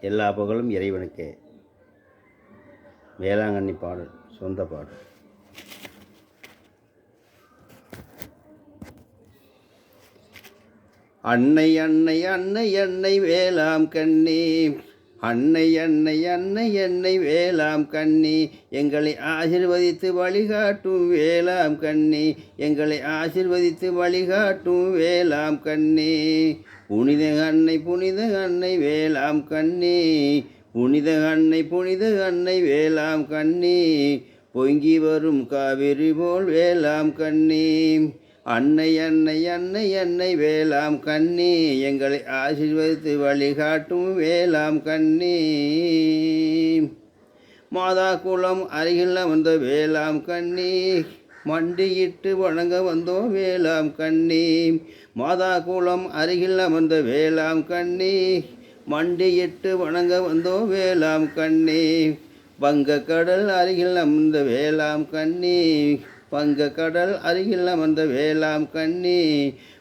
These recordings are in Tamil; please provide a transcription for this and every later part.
எல்லா புகழும் இறைவனுக்கே. வேளாங்கண்ணி பாடல் சொந்த பாடல். அன்னை அன்னை அன்னை அன்னை வேளாம் கண்ணி. அன்னை அன்னை அன்னை என்னை வேளாம் கண்ணி எங்களை ஆசிர்வதித்து வழிகாட்டும் வேளாம் கண்ணி எங்களை ஆசிர்வதித்து வழிகாட்டும் வேளாம் கண்ணி. புனித அன்னை புனித அன்னை வேளாம் கண்ணி புனித அன்னை புனித அன்னை வேளாம் கண்ணி பொங்கி வரும் காவிரி போல் வேளாம் கண்ணி. அன்னை அன்னை அன்னை அன்னை வேளாம் கண்ணி எங்களை ஆசீர்வதித்து வழிகாட்டும் வேளாம் கண்ணி. மாதா குளம் அருகில் வந்த வேளாம் கண்ணி மண்டியிட்டு வணங்க வந்தோம் வேளாம் கண்ணி. மாதா குளம் அருகில் அமர்ந்த வேளாம் கண்ணி மண்டியிட்டு வணங்க வந்தோம் வேளாம் கண்ணி. வங்கக்கடல் அருகில் அமர்ந்த வேளாம் கண்ணி. பங்க கடல் அருகில் அமர்ந்த வேளாம் கண்ணி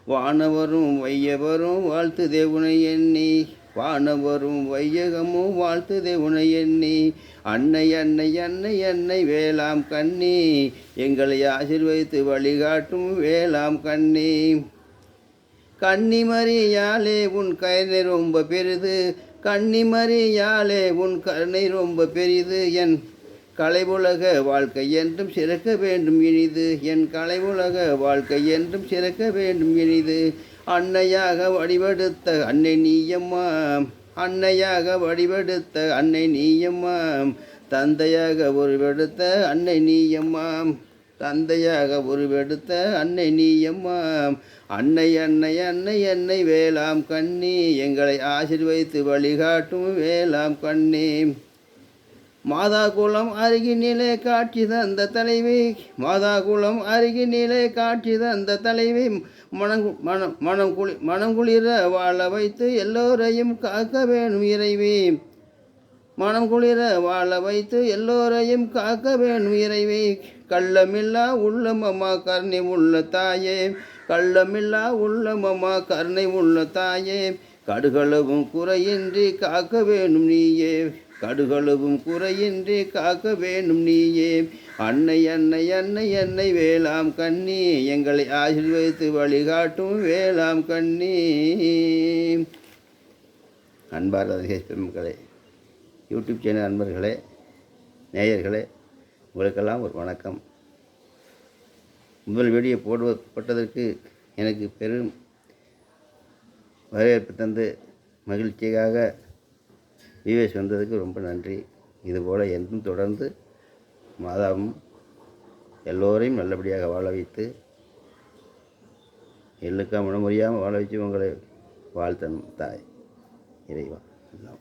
வானவரும் வையவரும் வாழ்த்து தேவுனை எண்ணி வானவரும் வையகமும் வாழ்த்து தேவுனை எண்ணி அன்னை அன்னை அன்னை அன்னை வேளாம் கண்ணி எங்களை ஆசீர்வதித்து வழிகாட்டும் வேளாம் கண்ணி. கன்னிமரியாலே உன் கருணை ரொம்ப பெரிது கன்னிமரியாலே உன் கருணை ரொம்ப பெரிது என் கலைவுலக வாழ்க்கை என்றும் சிறக்க வேண்டும் இனிது. என் கலைவுலக வாழ்க்கை என்றும் சிறக்க வேண்டும் இனிது. அன்னையாக வடிவெடுத்த அன்னை நீயம்மா. அன்னையாக வடிவெடுத்த அன்னை நீயம்மா. தந்தையாக உருவெடுத்த அன்னை நீயம்மா. தந்தையாக உருவெடுத்த அன்னை நீயம்மா. அன்னை அன்னை அன்னை அன்னை வேளாம் கண்ணி. எங்களை ஆசிர்வதித்து வழிகாட்டும் வேளாம் கண்ணி. மாதா குளம் அருகினிலே காட்சி தந்த தலைவி மாதா குளம் அருகினிலே காட்சி தந்த தலைவி மனம் மனம் மனம் குளி மனம் குளிர வாழ வைத்து எல்லோரையும் காக்க வேணும் இறைவி. மனம் குளிர வாழ வைத்து எல்லோரையும் காக்க வேணும் இறைவி. கள்ளமில்லா உள்ளமம்மா கருணை உள்ள தாயே கள்ளமில்லா உள்ளமம்மா கருணை உள்ள தாயே கடுகளவும் குறையின்றி காக்க வேணும் நீயே. கடுகளவும் குறையின்றி காக்க வேணும் நீயே. அன்னை அன்னை அன்னை அன்னை வேளாம் கண்ணி எங்களை ஆசிர்வதித்து வழிகாட்டும் வேளாம் கண்ணி. அன்பார் பெருமக்களே யூடியூப் சேனல் அன்பர்களே நேயர்களே உங்களுக்கெல்லாம் ஒரு வணக்கம். முதல் வீடியோ போடுவப்பட்டதற்கு எனக்கு பெரும் வரவேற்பு தந்து மகிழ்ச்சியாக விவேஸ் வந்ததுக்கு ரொம்ப நன்றி. இதுபோல் என்றும் தொடர்ந்து மாதாவும் எல்லோரையும் நல்லபடியாக வாழ வைத்து எள்ளுக்கா மனமுறியாமல் வாழ வச்சு உங்களை வாழ்த்தணும் தாய். இறைவா எல்லாம்